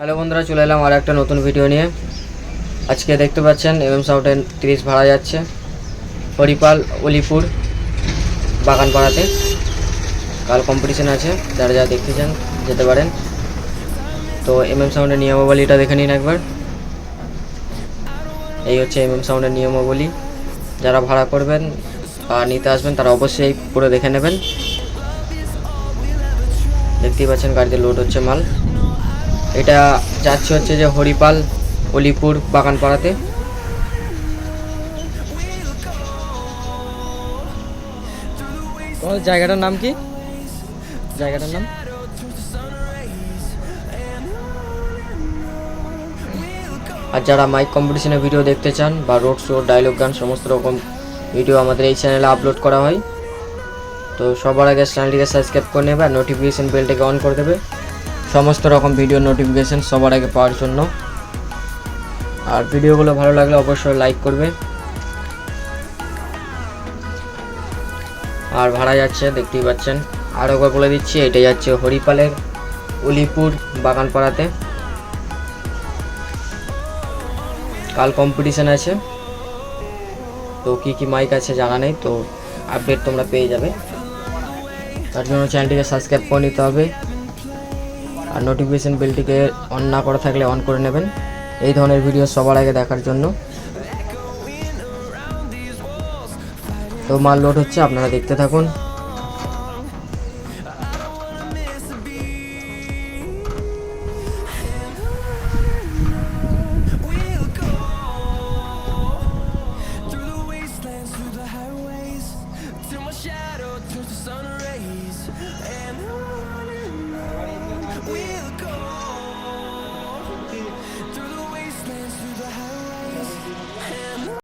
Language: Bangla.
হ্যালো বন্ধুরা, চলে এলাম আর একটা নতুন ভিডিও নিয়ে। আজকে দেখতে পাচ্ছেন এম এম তিরিশ ভাড়া যাচ্ছে। হরিপাল অলিপুর, বাগানপাড়াতে। কাল কম্পিটিশন আছে, যারা যারা দেখতে চান যেতে পারেন। তো এম এম সাউন্ডের নিয়মাবলীটা দেখে নিন একবার। এই হচ্ছে এম এম সাউন্ডের নিয়মাবলী। যারা ভাড়া করবেন বা নিতে আসবেন, তারা অবশ্যই পুরো দেখে নেবেন। দেখতেই পাচ্ছেন গাড়িতে লোড হচ্ছে মাল। এটা যাচ্ছে হচ্ছে যে হরিপাল, অলিপুর, বাগানপাড়াতে। তোমার জায়গাটার নাম কি? জায়গাটার নাম? আর যারা মাইক কম্পিটিশনের ভিডিও দেখতে চান বা রোড শো ডায়লগ গান, সমস্ত রকম ভিডিও আমাদের এই চ্যানেলে আপলোড করা হয়, তো সবার আগে চ্যানেলটিকে সাবস্ক্রাইব করে নেবে আর নোটিফিকেশন বেলটাকে অন করে দেবে। সমস্ত রকম ভিডিও নোটিফিকেশন সবার আগে পাওয়ার জন্য। আর ভিডিওগুলো ভালো লাগলে অবশ্যই লাইক করবে। আর ভাড়া যাচ্ছে, দেখতেই পাচ্ছেন। আর একবার বলে দিচ্ছি এটা যাচ্ছে হরিপালের উলিপুর বাগানপাড়াতে। কাল কম্পিটিশন আছে। তো কী কী মাইক আছে জানা নেই, তো আপডেট তোমরা পেয়ে যাবে। তার জন্য চ্যানেলটিকে সাবস্ক্রাইব করে নিতে হবে। আর নোটিফিকেশান বেলটিকে অন না করা থাকলে অন করে নেবেন। এই ধরনের ভিডিও সবার আগে দেখার জন্য। তো মাল লোড হচ্ছে, আপনারা দেখতে থাকুন। Shadow turns to sun rays, and on and